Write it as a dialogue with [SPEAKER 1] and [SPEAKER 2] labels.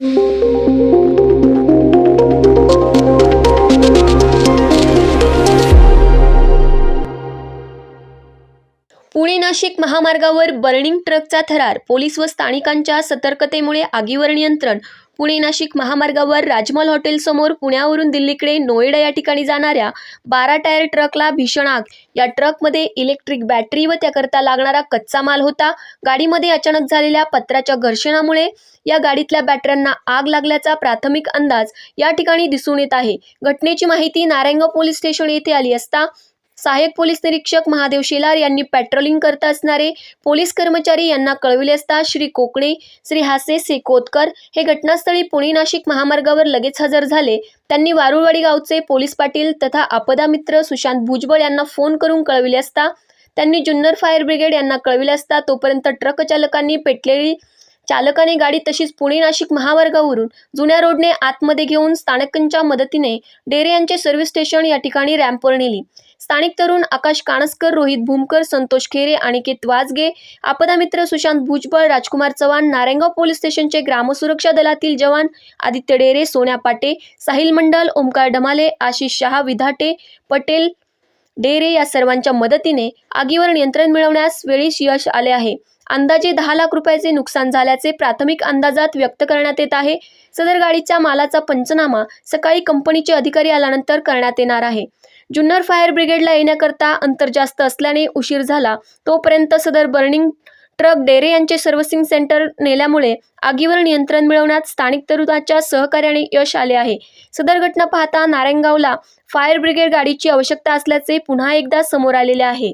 [SPEAKER 1] पुणे नाशिक महामार्गावर बर्निंग ट्रकचा थरार. पोलीस व स्थानिकांच्या सतर्कतेमुळे आगीवर नियंत्रण. पुणे नाशिक महामार्गावर राजमल हॉटेलसमोर पुण्यावरून दिल्लीकडे नोएडा या ठिकाणी जाणाऱ्या बारा टायर ट्रकला भीषण आग. या ट्रकमध्ये इलेक्ट्रिक बॅटरी व त्याकरता लागणारा कच्चा माल होता. गाडीमध्ये अचानक झालेल्या पत्राच्या घर्षणामुळे या गाडीतल्या बॅटऱ्यांना आग लागल्याचा प्राथमिक अंदाज या ठिकाणी दिसून येत आहे. घटनेची माहिती नारायणगाव पोलीस स्टेशन येथे आली असता सहाय्यक पोलीस निरीक्षक महादेव शेलार यांनी पेट्रोलिंग करत असणारे पोलीस कर्मचारी यांना कळविले असता श्री कोकणे श्री हासे सेकोतकर हे घटनास्थळी पुणे नाशिक महामार्गावर लगेच हजर झाले. त्यांनी वारुळवाडी गावचे पोलीस पाटील तथा आपदा मित्र सुशांत भुजबळ यांना फोन करून कळविले असता त्यांनी जुन्नर फायर ब्रिगेड यांना कळविले असता तोपर्यंत ट्रक चालकांनी पेटलेली चालकाने गाडी तशीच पुणे नाशिक महामार्गावरून जुन्या रोडने आतमध्ये घेऊन स्थानकांच्या मदतीने डेरे यांचे सर्व्हिस स्टेशन या ठिकाणी रॅम्पवर नेली. स्थानिक तरुण आकाश काणसकर रोहित भूमकर संतोष खेरे अनिकेत वाजगे आपदा मित्र सुशांत भुजबळ राजकुमार चव्हाण नारायणगाव पोलीस स्टेशनचे ग्रामसुरक्षा दलातील जवान आदित्य डेरे सोन्या पाटे साहिल मंडल ओमकार डमाले आशिष शहा विधाटे पटेल डेरे या सर्वांच्या मदतीने आगीवर नियंत्रण मिळवण्यास वेळीच यश आले आहे. अंदाजे दहा लाख रुपयाचे नुकसान झाल्याचे प्राथमिक अंदाजात व्यक्त करण्यात येत आहे. सदर गाडीच्या मालाचा पंचनामा सकाळी कंपनीचे अधिकारी आल्यानंतर करण्यात येणार आहे. जुन्नर फायर ब्रिगेडला येण्याकरता अंतर जास्त असल्याने उशीर झाला. तोपर्यंत सदर बर्निंग ट्रक डेरे यांचे सर्व्हिसिंग सेंटर नेल्यामुळे आगीवर नियंत्रण मिळवण्यात स्थानिक तरुणाच्या सहकार्याने यश आले आहे. सदर घटना पाहता नारायणगावला फायर ब्रिगेड गाडीची आवश्यकता असल्याचे पुन्हा एकदा समोर आलेले आहे.